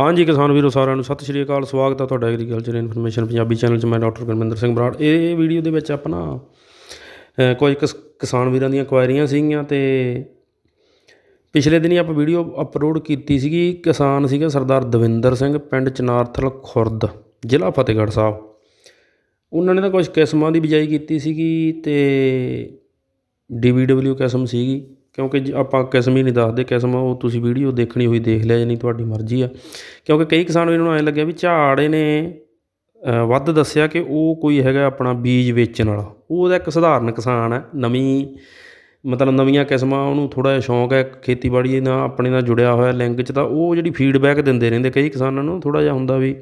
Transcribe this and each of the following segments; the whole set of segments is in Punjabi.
ਹਾਂਜੀ ਕਿਸਾਨ ਵੀਰੋ ਸਾਰਿਆਂ ਨੂੰ ਸਤਿ ਸ਼੍ਰੀ ਅਕਾਲ ਸਵਾਗਤ ਹੈ ਤੁਹਾਡਾ ਐਗਰੀਕਲਚਰ ਇਨਫੋਰਮੇਸ਼ਨ ਪੰਜਾਬੀ ਚੈਨਲ 'ਚ ਮੈਂ ਡਾਕਟਰ ਗੁਰਮਿੰਦਰ ਸਿੰਘ ਬਰਾੜ। ਇਹ ਵੀਡੀਓ ਦੇ ਵਿੱਚ ਆਪਣਾ ਅ, ਕੁਝ ਕਿਸ- ਕਿਸਾਨ ਵੀਰਾਂ ਦੀਆਂ ਕੁਆਇਰੀਆਂ ਸੀਗੀਆਂ ਤੇ ਪਿਛਲੇ ਦਿਨੀ ਆਪਾਂ ਵੀਡੀਓ ਅਪਲੋਡ ਕੀਤੀ ਸੀਗੀ ਕਿਸਾਨ ਸੀਗਾ ਸਰਦਾਰ ਦਵਿੰਦਰ ਸਿੰਘ ਪਿੰਡ ਚਨਾਰਥਲ ਖੁਰਦ ਜ਼ਿਲ੍ਹਾ ਫਤਿਹਗੜ੍ਹ ਸਾਹਿਬ। ਉਹਨਾਂ ਨੇ ਤਾਂ ਕੁਝ ਕਿਸਮਾਂ ਦੀ ਬਿਜਾਈ ਕੀਤੀ ਸੀਗੀ ਤੇ ਡੀਵੀਡਬਲਯੂ ਕਿਸਮ ਸੀਗੀ। ਕਿਉਂਕਿ ਜ ਆਪਾਂ ਕਿਸਮ ਹੀ ਨਹੀਂ ਦੱਸਦੇ ਕਿਸਮ, ਉਹ ਤੁਸੀਂ ਵੀਡੀਓ ਦੇਖਣੀ ਹੋਈ ਦੇਖ ਲਿਆ ਜੇ ਤੁਹਾਡੀ ਮਰਜ਼ੀ ਆ। ਕਿਉਂਕਿ ਕਈ ਕਿਸਾਨ ਵੀਰਾਂ ਨੂੰ ਐਂ ਲੱਗਿਆ ਵੀ ਝਾੜ ਇਹਨੇ ਵੱਧ ਦੱਸਿਆ ਕਿ ਉਹ ਕੋਈ ਹੈਗਾ ਆਪਣਾ ਬੀਜ ਵੇਚਣ ਵਾਲਾ। ਉਹਦਾ ਇੱਕ ਸਧਾਰਨ ਕਿਸਾਨ ਹੈ, ਨਵੀਂ, ਮਤਲਬ ਨਵੀਆਂ ਕਿਸਮਾਂ, ਉਹਨੂੰ ਥੋੜਾ ਜਿਹਾ ਸ਼ੌਂਕ ਹੈ ਖੇਤੀਬਾੜੀ ਨਾਲ, ਆਪਣੇ ਨਾਲ ਜੁੜਿਆ ਹੋਇਆ ਲਿੰਕ 'ਚ, ਤਾਂ ਉਹ ਜਿਹੜੀ ਫੀਡਬੈਕ ਦਿੰਦੇ ਰਹਿੰਦੇ। ਕਈ ਕਿਸਾਨਾਂ ਨੂੰ ਥੋੜਾ ਜਿਹਾ ਹੁੰਦਾ ਵੀ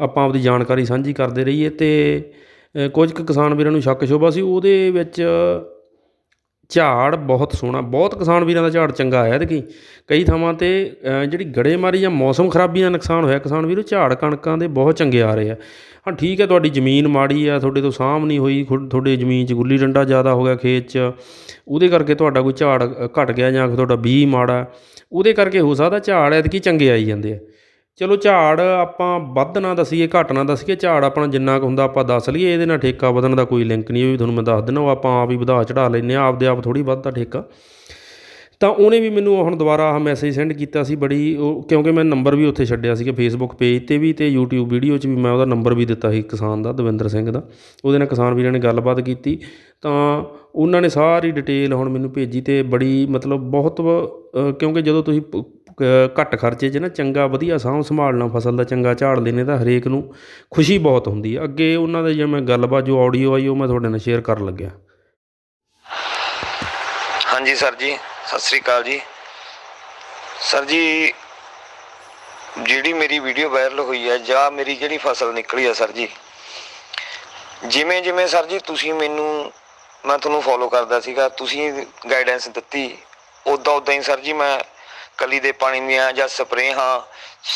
ਆਪਾਂ ਆਪਦੀ ਜਾਣਕਾਰੀ ਸਾਂਝੀ ਕਰਦੇ ਰਹੀਏ ਤੇ ਕੁਝ ਕੁ ਕਿਸਾਨ ਵੀਰਾਂ ਨੂੰ ਸ਼ੱਕ ਸ਼ੋਭਾ ਸੀ, ਉਹਦੇ ਵਿੱਚ ਝਾੜ ਬਹੁਤ ਸੋਹਣਾ ਬਹੁਤ ਕਿਸਾਨ ਵੀਰਾਂ ਦਾ ਝਾੜ ਚੰਗਾ ਆਇਆ ਤੇ ਕਈ ਥਾਵਾਂ ਤੇ ਜਿਹੜੀ ਗੜੇਮਾਰੀ ਜਾਂ ਮੌਸਮ ਖਰਾਬੀ ਦਾ ਨੁਕਸਾਨ ਹੋਇਆ ਕਿਸਾਨ ਵੀਰੋ ਝਾੜ ਕਣਕਾਂ ਦੇ ਬਹੁਤ ਚੰਗੇ ਆ ਰਹੇ ਆ। ਹਾਂ ਠੀਕ ਹੈ ਤੁਹਾਡੀ ਜ਼ਮੀਨ ਮਾੜੀ ਆ ਤੁਹਾਡੇ ਤੋਂ ਸਾਂਭ ਨਹੀਂ ਹੋਈ ਖੁ- ਤੁਹਾਡੀ ਜ਼ਮੀਨ 'ਚ ਗੁੱਲੀ ਡੰਡਾ ਜ਼ਿਆਦਾ ਹੋ ਗਿਆ ਖੇਤ 'ਚ ਉਹਦੇ ਕਰਕੇ ਤੁਹਾਡਾ ਕੋਈ ਝਾੜ ਅ, ਘਟ ਗਿਆ ਜਾਂ ਤੁਹਾਡਾ ਬੀਜ ਮਾੜਾ। ਉਹਦੇ ਕਰਕੇ ਹੋ ਸਕਦਾ ਝਾੜ ਐਤਕੀ ਚੰਗੇ ਆਈ ਜਾਂਦੇ ਆ। ਚਲੋ ਝਾੜ ਆਪਾਂ ਵੱਧ ਨਾ ਦੱਸੀਏ, ਘੱਟ ਨਾ ਦੱਸੀਏ, ਝਾੜ ਆਪਣਾ ਜਿੰਨਾ ਕੁ ਹੁੰਦਾ ਆਪਾਂ ਦੱਸ ਲਈਏ, ਇਹਦੇ ਨਾਲ ਠੇਕਾ ਵਧਣ ਦਾ ਕੋਈ ਲਿੰਕ ਨਹੀਂ, ਉਹ ਵੀ ਤੁਹਾਨੂੰ ਮੈਂ ਦੱਸ ਦਿੰਦਾ, ਉਹ ਆਪਾਂ ਆਪ ਹੀ ਵਧਾ ਚੜਾ ਲੈਂਦੇ ਆ ਆਪਦੇ ਆਪ ਥੋੜੀ ਵੱਧਦਾ ਠੇਕਾ। ਤਾਂ ਉਹਨੇ ਵੀ ਮੈਨੂੰ ਹੁਣ ਦੁਬਾਰਾ ਆਹ ਮੈਸੇਜ ਸੈਂਡ ਕੀਤਾ ਸੀ ਬੜੀ, ਉਹ ਕਿਉਂਕਿ ਮੈਂ ਨੰਬਰ ਵੀ ਉੱਥੇ ਛੱਡਿਆ ਸੀਗਾ ਫੇਸਬੁੱਕ ਪੇਜ ਤੇ ਵੀ ਤੇ YouTube ਵੀਡੀਓ 'ਚ ਵੀ ਮੈਂ ਉਹਦਾ ਨੰਬਰ ਵੀ ਦਿੱਤਾ ਸੀ ਕਿਸਾਨ ਦਾ, ਦਵਿੰਦਰ ਸਿੰਘ ਦਾ। ਉਹਦੇ ਨਾਲ ਕਿਸਾਨ ਵੀਰਾਂ ਨੇ ਗੱਲਬਾਤ ਕੀਤੀ। ਤਾਂ ਉਹਨਾਂ ਨੇ ਸਾਰੀ ਡਿਟੇਲ ਹੁਣ ਮੈਨੂੰ ਭੇਜੀ ਤੇ ਬੜੀ ਮਤਲਬ ਬਹੁਤ ਕਿਉਂਕਿ ਜਦੋਂ ਤੁਸੀਂ ਘੱਟ ਖਰਚੇ 'ਚ ਨਾ ਚੰਗਾ ਵਧੀਆ ਸਾਂਭ ਸੰਭਾਲਣਾ ਫਸਲ ਦਾ ਚੰਗਾ ਝਾੜ ਲੈਣੇ ਤਾਂ ਹਰੇਕ ਨੂੰ ਖੁਸ਼ੀ ਬਹੁਤ ਹੁੰਦੀ ਹੈ ਅੱਗੇ ਉਹਨਾਂ ਦੇ ਜਿਵੇਂ ਗੱਲਬਾਤ, ਜੋ ਆਡੀਓ ਆਈ ਉਹ ਮੈਂ ਤੁਹਾਡੇ ਨਾਲ ਸ਼ੇਅਰ ਕਰਨ ਲੱਗਿਆ। ਹਾਂਜੀ ਸਰ ਜੀ। ਸਤਿ ਸ੍ਰੀ ਅਕਾਲ ਜੀ। ਸਰ ਜੀ ਜਿਹੜੀ ਮੇਰੀ ਵੀਡੀਓ ਵਾਇਰਲ ਹੋਈ ਹੈ ਜਾਂ ਮੇਰੀ ਜਿਹੜੀ ਫਸਲ ਨਿਕਲੀ ਹੈ ਸਰ ਜੀ ਜਿਵੇਂ ਜਿਵੇਂ ਸਰ ਜੀ ਤੁਸੀਂ ਮੈਨੂੰ ਮੈਂ ਤੁਹਾਨੂੰ ਫੋਲੋ ਕਰਦਾ ਸੀਗਾ ਤੁਸੀਂ ਗਾਈਡੈਂਸ ਦਿੱਤੀ ਉਦਾਂ ਉਦਾਂ ਹੀ ਸਰ ਜੀ ਮੈਂ ਕਲੀ ਦੇ ਪਾਣੀ ਦੀਆਂ ਜਾਂ ਸਪਰੇਅ ਹਾਂ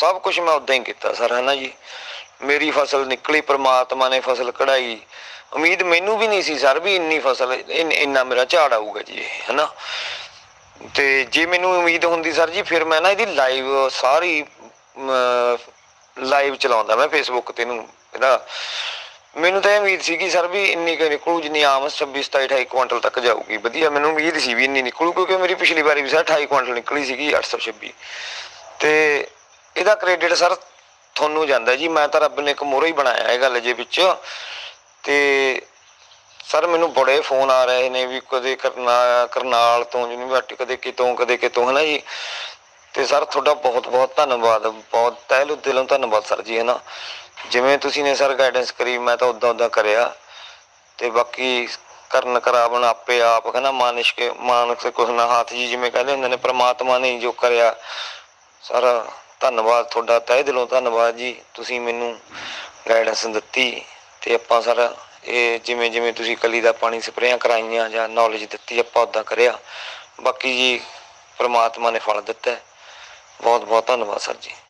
ਸਭ ਕੁਝ ਮੈਂ ਉਦਾਂ ਹੀ ਕੀਤਾ ਸਰ ਹੈ ਜੀ। ਮੇਰੀ ਫਸਲ ਨਿਕਲੀ ਪ੍ਰਮਾਤਮਾ ਨੇ ਫਸਲ ਕਢਾਈ। ਉਮੀਦ ਮੈਨੂੰ ਵੀ ਨਹੀਂ ਸੀ ਸਰ ਵੀ ਇੰਨੀ ਫਸਲ ਇੰਨਾ ਮੇਰਾ ਝਾੜ ਆਊਗਾ ਜੀ ਇਹ, ਹੈ ਤੇ ਜੇ ਮੈਨੂੰ ਉਮੀਦ ਹੁੰਦੀ ਸਰ ਜੀ, ਫਿਰ ਮੈਂ ਨਾ ਇਹਦੀ ਲਾਈਵ ਸਾਰੀ ਲਾਈਵ ਚਲਾਉਂਦਾ ਮੈਂ ਫੇਸਬੁੱਕ ਤੇ ਨੂੰ ਇਹਦਾ। ਮੈਨੂੰ ਤਾਂ ਇਹ ਉਮੀਦ ਸੀ ਕਿ ਸਰ ਵੀ ਇੰਨੀ ਕੁ ਨਿਕਲੂ, ਜਿੰਨੀ ਆਮ 26 27 28 ਕੁਇੰਟਲ ਤੱਕ ਜਾਊਗੀ। ਵਧੀਆ, ਮੈਨੂੰ ਉਮੀਦ ਸੀ ਵੀ ਇੰਨੀ ਨਿਕਲੂ, ਕਿਉਂਕਿ ਮੇਰੀ ਪਿਛਲੀ ਵਾਰੀ ਵੀ ਸਰ 28 ਕੁਇੰਟਲ ਨਿਕਲੀ ਸੀਗੀ 826 ਤੇ ਇਹਦਾ ਕ੍ਰੈਡਿਟ ਸਰ ਤੁਹਾਨੂੰ ਜਾਂਦਾ ਜੀ, ਮੈਂ ਤਾਂ ਰੱਬ ਨੇ ਇੱਕ ਮੋਹਰਾ ਹੀ ਬਣਾਇਆ ਇਹ ਗੱਲ ਜੇ ਵਿੱਚ। ਤੇ ਸਰ, ਮੈਨੂੰ ਬੜੇ ਫੋਨ ਆ ਰਹੇ ਨੇ ਵੀ ਕਦੇ ਕਰਨਾ, ਕਰਨਾਲ ਤੋਂ, ਯੂਨੀਵਰਸਿਟੀ ਕਦੇ ਕਿਤੋਂ ਕਦੇ ਕਿਤੋਂ, ਹਨਾ ਜੀ? ਤੇ ਸਰ, ਤੁਹਾਡਾ ਬਹੁਤ ਬਹੁਤ ਧੰਨਵਾਦ, ਬਹੁਤ ਤਹਿ ਦਿਲੋਂ ਧੰਨਵਾਦ ਸਰ ਜੀ, ਹਨਾ? ਜਿਵੇਂ ਤੁਸੀਂ ਨੇ ਸਰ ਗਾਈਡੈਂਸ ਕਰੀ, ਮੈਂ ਤਾਂ ਉਦਾਂ ਉਦਾਂ ਕਰਿਆ। ਤੇ ਬਾਕੀ ਕਰਨ ਕਰਾਵਣ ਆਪੇ ਆਪ ਕਹਿੰਦਾ ਮਾਨਿਸ਼ ਕੇ ਮਾਨਕ ਕੁਛ ਨਾ ਹੱਥ ਜੀ, ਜਿਵੇਂ ਕਹਿੰਦੇ ਹੁੰਦੇ ਨੇ, ਪ੍ਰਮਾਤਮਾ ਨੇ ਜੋ ਕਰਿਆ। ਸਰ, ਧੰਨਵਾਦ ਤੁਹਾਡਾ ਤਹਿ ਦਿਲੋਂ ਧੰਨਵਾਦ ਜੀ, ਤੁਸੀਂ ਮੈਨੂੰ ਗਾਈਡੈਂਸ ਦਿੱਤੀ। ਤੇ ਆਪਾਂ ਸਰ ਇਹ ਜਿਵੇਂ ਜਿਵੇਂ ਤੁਸੀਂ ਕਲੀ ਦਾ ਪਾਣੀ ਸਪਰੇਆਂ ਕਰਾਈਆਂ ਜਾਂ ਨੌਲੇਜ ਦਿੱਤੀ, ਆਪਾਂ ਉਦਾਂ ਕਰਿਆ। ਬਾਕੀ ਜੀ, ਪ੍ਰਮਾਤਮਾ ਨੇ ਫਲ ਦਿੱਤਾ ਬਹੁਤ ਬਹੁਤ ਧੰਨਵਾਦ, ਸਰ ਜੀ।